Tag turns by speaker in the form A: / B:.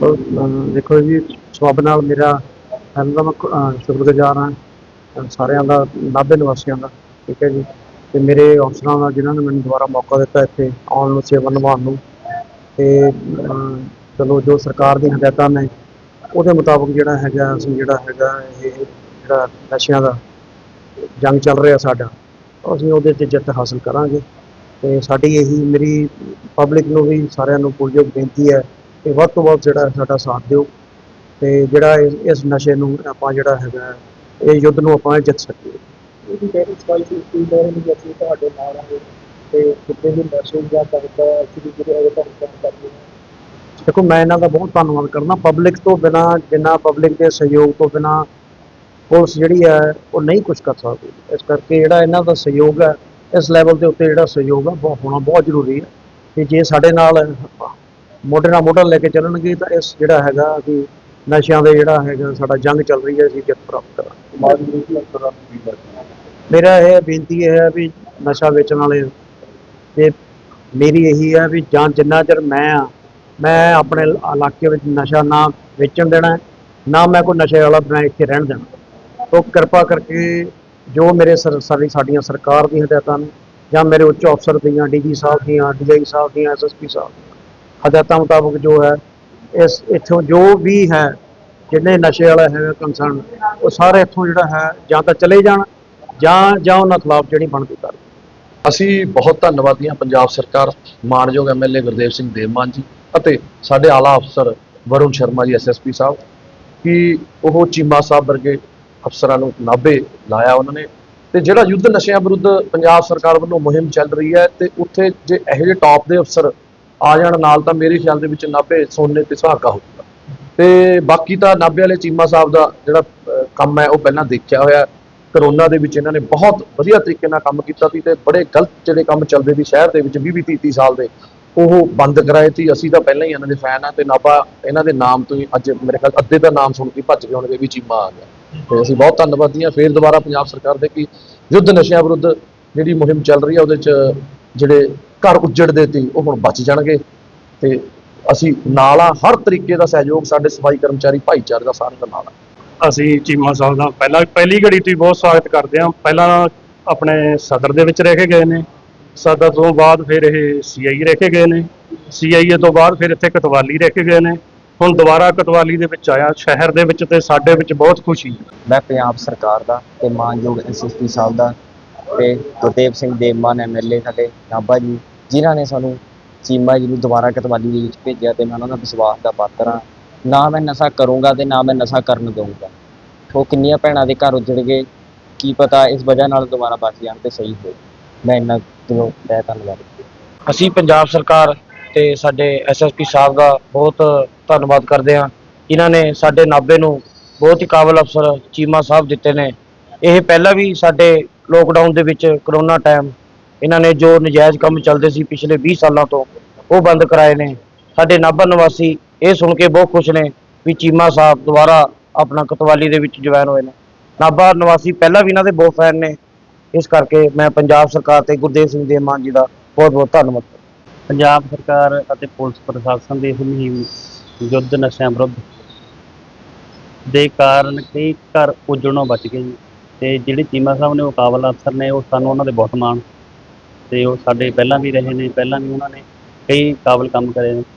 A: ਦੇਖੋ ਜੀ ਸਬਬ ਨਾਲ ਮੇਰਾ ਪਹਿਲਾਂ ਮੈਂ ਸ਼ੁਕਰਗੁਜ਼ਾਰ ਹਾਂ ਸਾਰਿਆਂ ਦਾ ਨਾਭੇ ਨਿਵਾਸੀਆਂ ਦਾ, ਠੀਕ ਹੈ ਜੀ। ਤੇ ਮੇਰੇ ਅਫਸਰਾਂ ਦਾ ਜਿਨ੍ਹਾਂ ਨੇ ਮੈਨੂੰ ਦੁਬਾਰਾ ਮੌਕਾ ਦਿੱਤਾ ਇੱਥੇ ਆਉਣ ਨੂੰ ਸੇਵਾ ਨਿਭਾਉਣ ਨੂੰ, ਤੇ ਚਲੋ ਜੋ ਸਰਕਾਰ ਦੀਆਂ ਹਦਾਇਤਾਂ ਨੇ, ਉਹਦੇ ਮੁਤਾਬਕ ਜਿਹੜਾ ਹੈਗਾ, ਅਸੀਂ ਜਿਹੜਾ ਹੈਗਾ, ਇਹ ਜਿਹੜਾ ਨਸ਼ਿਆਂ ਦਾ ਜੰਗ ਚੱਲ ਰਿਹਾ ਸਾਡਾ, ਅਸੀਂ ਉਹਦੇ 'ਤੇ ਜਿੱਤ ਹਾਸਲ ਕਰਾਂਗੇ। ਤੇ ਸਾਡੀ ਇਹੀ ਮੇਰੀ ਪਬਲਿਕ ਨੂੰ ਵੀ ਸਾਰਿਆਂ ਨੂੰ ਪੁਰਜੋਗ ਬੇਨਤੀ ਹੈ ਕਿ ਵੱਧ ਤੋਂ ਵੱਧ ਜਿਹੜਾ ਸਾਡਾ ਸਾਥ ਦਿਓ ਤੇ ਜਿਹੜਾ ਇਸ ਨਸ਼ੇ ਨੂੰ ਆਪਾਂ ਜਿਹੜਾ ਹੈਗਾ ਇਹ ਯੁੱਧ ਨੂੰ ਆਪਾਂ ਜਿੱਤ ਸਕੀਏ।
B: ਇਹਦੀ ਸਫ਼ਾਈ ਕੀਤੀ ਜਾ ਰਹੀ ਹੈ ਅਸੀਂ ਤੁਹਾਡੇ ਨਾਲ ਹਾਂ ਤੇ ਕਿਤੇ ਵੀ ਨਸ਼ੇ ਜਾਂ ਕਰਦਾ ਜਿਹੜੇ ਹੈਗੇ ਤੁਹਾਨੂੰ ਕੰਮ ਕਰਦੇ
A: ਦੇਖੋ ਮੈਂ ਇਹਨਾਂ ਦਾ ਬਹੁਤ ਧੰਨਵਾਦ ਕਰਦਾ। ਪਬਲਿਕ ਤੋਂ ਬਿਨਾ ਜਿੰਨਾ ਪਬਲਿਕ ਦੇ ਸਹਿਯੋਗ ਤੋਂ ਬਿਨਾ ਪੁਲਿਸ ਜਿਹੜੀ ਹੈ ਉਹ ਨਹੀਂ ਕੁਝ ਕਰ ਸਕਦੀ। ਇਸ ਕਰਕੇ ਜਿਹੜਾ ਇਹਨਾਂ ਦਾ ਸਹਿਯੋਗ ਹੈ ਇਸ ਲੈਵਲ ਦੇ ਉੱਤੇ ਜਿਹੜਾ ਸਹਿਯੋਗ ਹੈ ਬਹੁਤ ਹੋਣਾ ਬਹੁਤ ਜ਼ਰੂਰੀ ਹੈ। ਤੇ ਜੇ ਸਾਡੇ ਨਾਲ ਮੋਢੇ ਨਾਲ ਮੋਢਾ ਲੈ ਕੇ ਚੱਲਣਗੇ ਤਾਂ ਇਸ ਜਿਹੜਾ ਹੈਗਾ ਕਿ ਨਸ਼ਿਆਂ ਦੇ ਜਿਹੜਾ ਹੈਗਾ ਸਾਡਾ ਜੰਗ ਚੱਲ ਰਹੀ ਹੈ ਅਸੀਂ ਜਿੱਤ ਪ੍ਰਾਪਤ ਕਰਾਂਗੇ। ਮੇਰਾ ਇਹ ਬੇਨਤੀ ਇਹ ਹੈ ਵੀ ਨਸ਼ਾ ਵੇਚਣ ਵਾਲੇ ਤੇ ਮੇਰੀ ਇਹੀ ਹੈ ਵੀ ਜਾਂ ਜਿੰਨਾ ਚਿਰ ਮੈਂ ਆ ਮੈਂ ਆਪਣੇ ਇਲ- ਇਲਾਕੇ ਵਿੱਚ ਨਸ਼ਾ ਨਾ ਵੇਚਣ ਦੇਣਾ ਨਾ ਮੈਂ ਕੋਈ ਨਸ਼ੇ ਵਾਲਾ ਮੈਂ ਇੱਥੇ ਰਹਿਣ ਦੇਣਾ। ਤੋਂ ਕਿਰਪਾ ਕਰਕੇ ਜੋ ਮੇਰੇ ਸਰ ਸਾਡੀ ਸਾਡੀਆਂ ਸਰਕਾਰ ਦੀਆਂ ਹਦਾਇਤਾਂ ਨੇ ਜਾਂ ਮੇਰੇ ਉੱਚ ਅਫਸਰ ਦੀਆਂ ਡੀਜੀ ਸਾਹਿਬ ਦੀਆਂ ਡੀਆਈ ਸਾਹਿਬ ਦੀਆਂ ਐਸਐਸਪੀ ਸਾਹਿਬ ਹਦਾਇਤਾਂ ਮੁਤਾਬਕ ਜੋ ਹੈ, ਇਸ ਇੱਥੋਂ ਜੋ ਵੀ ਹੈ, ਜਿੰਨੇ ਨਸ਼ੇ ਵਾਲਾ ਹੈ ਕੰਸਰਨ ਉਹ ਸਾਰੇ ਇੱਥੋਂ ਜਿਹੜਾ ਹੈ, ਜਾਂ ਤਾਂ ਚਲੇ ਜਾਣ, ਜਾਂ ਜਾਂ ਉਹਨਾਂ ਖਿਲਾਫ ਜਿਹੜੀ ਬਣਦੀ ਕਰ
C: ਅਸੀਂ ਬਹੁਤ ਧੰਨਵਾਦੀ ਹਾਂ ਪੰਜਾਬ ਸਰਕਾਰ, ਮਾਨਯੋਗ ਐਮਐਲਏ ਗੁਰਦੇਵ ਸਿੰਘ ਦੇਵਮਾਨ ਜੀ ਅਤੇ ਸਾਡੇ ਆਲਾ ਅਫਸਰ ਵਰੁਣ ਸ਼ਰਮਾ ਜੀ ਐਸਐਸਪੀ ਸਾਹਿਬ, ਕਿ ਉਹ ਚੀਮਾ ਸਾਹਿਬ ਵਰਗੇ ਅਫਸਰਾਂ ਨੂੰ ਨਾਭੇ ਲਾਇਆ ਉਹਨਾਂ ਨੇ ਤੇ ਜਿਹੜਾ ਯੁੱਧ ਨਸ਼ਿਆਂ ਵਿਰੁੱਧ ਪੰਜਾਬ ਸਰਕਾਰ ਵੱਲੋਂ ਮੁਹਿੰਮ ਚੱਲ ਰਹੀ ਹੈ ਤੇ ਉੱਥੇ ਜੇ ਇਹੋ ਜਿਹੇ ਟੌਪ ਦੇ ਅਫਸਰ ਆ ਜਾਣ ਨਾਲ ਤਾਂ ਮੇਰੇ ਖਿਆਲ ਦੇ ਵਿੱਚ ਨਾਭੇ ਸੋਨੇ ਤੇ ਸੁਹਾਗਾ ਹੋਊਗਾ ਤੇ ਬਾਕੀ ਤਾਂ ਨਾਭੇ ਵਾਲੇ ਚੀਮਾ ਸਾਹਿਬ ਦਾ ਜਿਹੜਾ ਕੰਮ ਹੈ, ਉਹ ਪਹਿਲਾਂ ਦੇਖਿਆ ਹੋਇਆ। ਕਰੋਨਾ ਦੇ ਵਿੱਚ ਇਹਨਾਂ ਨੇ ਬਹੁਤ ਵਧੀਆ ਤਰੀਕੇ ਨਾਲ ਕੰਮ ਕੀਤਾ ਸੀ ਤੇ ਬੜੇ ਗਲਤ ਜਿਹੜੇ ਕੰਮ ਚੱਲਦੇ ਸੀ ਸ਼ਹਿਰ ਦੇ ਵਿੱਚ 20 20 30 ਸਾਲ ਦੇ, ਉਹ ਬੰਦ ਕਰਾਏ ਸੀ। ਅਸੀਂ ਤਾਂ ਪਹਿਲਾਂ ਹੀ ਇਹਨਾਂ ਦੇ ਫੈਨ ਆ ਤੇ ਨਾਭਾ, ਇਹਨਾਂ ਦੇ ਨਾਮ ਤੋਂ ਹੀ ਅੱਜ ਮੇਰੇ ਖਿਆਲ ਅੱਧੇ ਦਾ ਨਾਮ ਸੁਣ ਕੇ ਭੱਜ ਗਏ ਹੋਣਗੇ ਵੀ ਚੀਮਾ ਆ ਗਿਆ। ਤੇ ਅਸੀਂ ਬਹੁਤ ਧੰਨਵਾਦੀ ਹਾਂ। ਫੇਰ ਦੁਬਾਰਾ ਪੰਜਾਬ ਸਰਕਾਰ ਦੇ ਕਿ ਯੁੱਧ ਨਸ਼ਿਆਂ ਵਿਰੁੱਧ ਜਿਹੜੀ ਮੁਹਿੰਮ ਚੱਲ ਰਹੀ ਹੈ, ਉਹਦੇ 'ਚ ਜਿਹੜੇ ਘਰ ਉੱਜੜਦੇ ਸੀ ਉਹ ਹੁਣ ਬਚ ਜਾਣਗੇ। ਤੇ ਅਸੀਂ ਨਾਲ ਆ ਹਰ ਤਰੀਕੇ ਦਾ ਸਹਿਯੋਗ ਸਾਡੇ ਸਫ਼ਾਈ ਕਰਮਚਾਰੀ ਭਾਈਚਾਰੇ ਦਾ ਸਾਰਿਆਂ ਦਾ ਨਾਲ ਆ।
D: ਅਸੀਂ ਚੀਮਾ ਸਾਹਿਬ ਦਾ ਪਹਿਲਾਂ ਪਹਿਲੀ ਘੜੀ ਤੋਂ ਹੀ ਬਹੁਤ ਸਵਾਗਤ ਕਰਦੇ ਹਾਂ। ਪਹਿਲਾਂ ਆਪਣੇ ਸਦਰ ਦੇ ਵਿੱਚ ਰਹਿ ਕੇ ਗਏ ਨੇ। ਸਦਰ ਤੋਂ ਬਾਅਦ ਫਿਰ ਇਹ ਸੀਆਈ ਰਹਿ ਕੇ ਗਏ ਨੇ। ਸੀਆਈਏ ਤੋਂ ਬਾਅਦ ਫਿਰ ਇੱਥੇ ਕਤਵਾਲੀ ਰਹਿ ਕੇ ਗਏ ਨੇ। ਹੁਣ ਦੁਬਾਰਾ ਕਤਵਾਲੀ ਦੇ ਵਿੱਚ ਆਇਆ ਸ਼ਹਿਰ ਦੇ ਵਿੱਚ ਤੇ ਸਾਡੇ ਵਿੱਚ ਬਹੁਤ ਖੁਸ਼ੀ ਹੈ।
E: ਮੈਂ ਪੰਜਾਬ ਸਰਕਾਰ ਦਾ ਤੇ ਮਾਨਯੋਗ ਐਸਐਸਪੀ ਸਾਹਿਬ ਦਾ ਤੇ ਗੁਰਦੇਵ ਸਿੰਘ ਦੇਵਮਾਨ ਐਮਐਲਏ ਸਾਡੇ ਨਾਭਾ ਜੀ ਜਿਨ੍ਹਾਂ ਨੇ ਸਾਨੂੰ ਚੀਮਾ ਜੀ ਨੂੰ ਦੁਬਾਰਾ ਕਤਵਾਲੀ ਦੇ ਵਿੱਚ ਭੇਜਿਆ ਤੇ ਮੈਂ ਉਹਨਾਂ ਦਾ ਵਿਸ਼ਵਾਸ ਦਾ ਪਾਤਰ ਹਾਂ। ਨਾ ਮੈਂ ਨਸ਼ਾ ਕਰੂੰਗਾ ਤੇ ਨਾ ਮੈਂ ਨਸ਼ਾ ਕਰਨ ਦਊਂਗਾ। ਉਹ ਕਿੰਨੀਆਂ ਭੈਣਾਂ ਦੇ ਘਰ ਉੱਜੜ ਗਏ। ਕੀ ਪਤਾ ਇਸ ਵਜ੍ਹਾ ਨਾਲ ਦੁਬਾਰਾ ਬਚ ਜਾਣ ਤੇ ਸਹੀ ਹੋਵੇ ਮੈਂ ਇਹਨਾਂ ਤੋਂ ਤਹਿ ਧੰਨਵਾਦ
F: ਅਸੀਂ ਪੰਜਾਬ ਸਰਕਾਰ ਤੇ ਸਾਡੇ ਐਸਐਸਪੀ ਸਾਹਿਬ ਦਾ ਬਹੁਤ ਧੰਨਵਾਦ ਕਰਦੇ ਹਾਂ। ਇਹਨਾਂ ਨੇ ਸਾਡੇ ਨਾਭੇ ਨੂੰ ਬਹੁਤ ਹੀ ਕਾਬਲ ਅਫਸਰ ਚੀਮਾ ਸਾਹਿਬ ਦਿੱਤੇ ਨੇ। ਇਹ ਪਹਿਲਾਂ ਵੀ ਸਾਡੇ ਲੋਕਡਾਊਨ ਦੇ ਵਿੱਚ ਕਰੋਨਾ ਟਾਈਮ ਇਹਨਾਂ ਨੇ ਜੋ ਨਜਾਇਜ਼ ਕੰਮ ਚੱਲਦੇ ਸੀ ਪਿਛਲੇ 20 ਸਾਲਾਂ ਤੋਂ, ਉਹ ਬੰਦ ਕਰਾਏ ਨੇ। ਸਾਡੇ ਨਾਭਾ ਨਿਵਾਸੀ ਇਹ ਸੁਣ ਕੇ ਬਹੁਤ ਖੁਸ਼ ਨੇ ਵੀ ਚੀਮਾ ਸਾਹਿਬ ਦੁਬਾਰਾ ਆਪਣਾ ਕਤਵਾਲੀ ਦੇ ਵਿੱਚ ਜੁਆਇਨ ਹੋਏ ਨੇ। ਨਾਭਾ ਨਿਵਾਸੀ ਪਹਿਲਾਂ ਵੀ ਇਹਨਾਂ ਦੇ ਬਹੁਤ ਫੈਨ ਨੇ। ਇਸ ਕਰਕੇ ਮੈਂ ਪੰਜਾਬ ਸਰਕਾਰ ਤੇ ਗੁਰਦੇਵ ਸਿੰਘ ਦੇ ਮਾਨ ਜੀ ਦਾ ਬਹੁਤ ਬਹੁਤ ਧੰਨਵਾਦ।
G: ਪੰਜਾਬ ਸਰਕਾਰ ਅਤੇ ਪੁਲਿਸ ਪ੍ਰਸ਼ਾਸਨ ਦੀ ਇਸ ਮੁਹਿੰਮ ਯੁੱਧ ਨਸ਼ਿਆਂ ਵਿਰੁੱਧ ਦੇ ਕਾਰਨ ਕਈ ਘਰ ਉਜੜਨੋਂ ਬਚ ਗਏ ਜੀ ਤੇ ਜਿਹੜੇ ਚੀਮਾ ਸਾਹਿਬ ਨੇ ਮੁਕਾਬਲਾ ਅਫਸਰ ਨੇ, ਉਹ ਸਾਨੂੰ ਉਹਨਾਂ ਦੇ ਬਹੁਤ ਮਾਣ ਅਤੇ ਉਹ ਸਾਡੇ ਪਹਿਲਾਂ ਵੀ ਰਹੇ ਨੇ, ਪਹਿਲਾਂ ਵੀ ਉਹਨਾਂ ਨੇ ਕਈ ਕਾਬਲ ਕੰਮ ਕਰੇ ਨੇ।